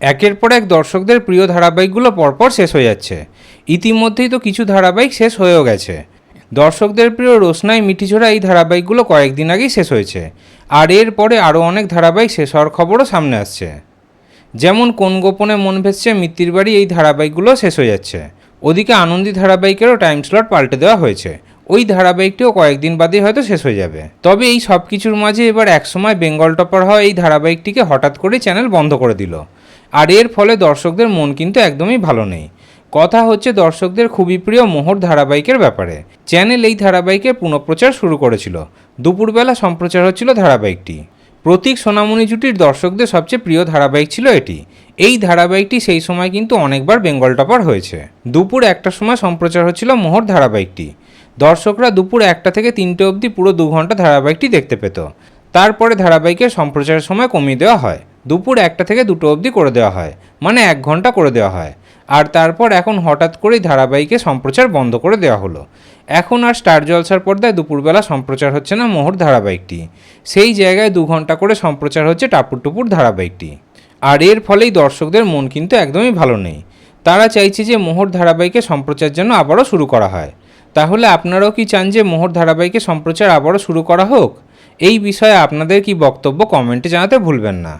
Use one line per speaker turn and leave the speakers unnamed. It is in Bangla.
একের পর এক দর্শকদের প্রিয় ধারাবাহিকগুলো পরপর শেষ হয়ে যাচ্ছে। ইতিমধ্যেই তো কিছু ধারাবাহিক শেষ হয়েও গেছে। দর্শকদের প্রিয় রোশনাই মিঠিঝোড়া এই ধারাবাহিকগুলো কয়েকদিন আগেই শেষ হয়েছে। আর এর পরে আরও অনেক ধারাবাহিক শেষ হওয়ার খবরও সামনে আসছে। যেমন কোন গোপনে মন ভেসছে মিত্তির বাড়ি এই ধারাবাহিকগুলো শেষ হয়ে যাচ্ছে। ওদিকে আনন্দী ধারাবাহিকেরও টাইম স্লট পাল্টে দেওয়া হয়েছে। ওই ধারাবাহিকটিও কয়েকদিন বাদেই হয়তো শেষ হয়ে যাবে। তবে এই সব কিছুর মাঝে এবার একসময় বেঙ্গল টপার হওয়া এই ধারাবাহিকটিকে হঠাৎ করে চ্যানেল বন্ধ করে দিল। আর এর ফলে দর্শকদের মন কিন্তু একদমই ভালো নেই। কথা হচ্ছে দর্শকদের খুবই প্রিয় মোহর ধারাবাহিকের ব্যাপারে। চ্যানেল এই ধারাবাহিকের পুনঃপ্রচার শুরু করেছিল। দুপুরবেলা সম্প্রচার হচ্ছিল ধারাবাহিকটি। প্রতীক সোনামণি জুটির দর্শকদের সবচেয়ে প্রিয় ধারাবাহিক ছিল এটি। এই ধারাবাহিকটি সেই সময় কিন্তু অনেকবার বেঙ্গল টপার হয়েছে। দুপুর একটার সময় সম্প্রচার হচ্ছিল মোহর ধারাবাহিকটি। দর্শকরা দুপুর একটা থেকে তিনটে অবধি পুরো দু ঘণ্টা ধারাবাহিকটি দেখতে পেত। তারপরে ধারাবাহিকের সম্প্রচারের সময় কমিয়ে দেওয়া হয়। দুপুর একটা থেকে দুটো অবধি করে দেওয়া হয় মানে এক ঘণ্টা করে দেওয়া হয়। আর তারপর এখন হঠাৎ করেই ধারাবাহিকে সম্প্রচার বন্ধ করে দেওয়া হলো। এখন আর স্টার জলসার পর্দায় দুপুরবেলা সম্প্রচার হচ্ছে না মোহর ধারাবাহিকটি। সেই জায়গায় দু ঘণ্টা করে সম্প্রচার হচ্ছে টাপুর টুপুর ধারাবাহিকটি। আর এর ফলেই দর্শকদের মন কিন্তু একদমই ভালো নেই। তারা চাইছে যে মোহর ধারাবাহিকে সম্প্রচার যেন আবারও শুরু করা হয়। তাহলে আপনারাও কি চান যে মোহর ধারাবাহিকে সম্প্রচার আবারও শুরু করা হোক? এই বিষয়ে আপনাদের কি বক্তব্য কমেন্টে জানাতে ভুলবেন না।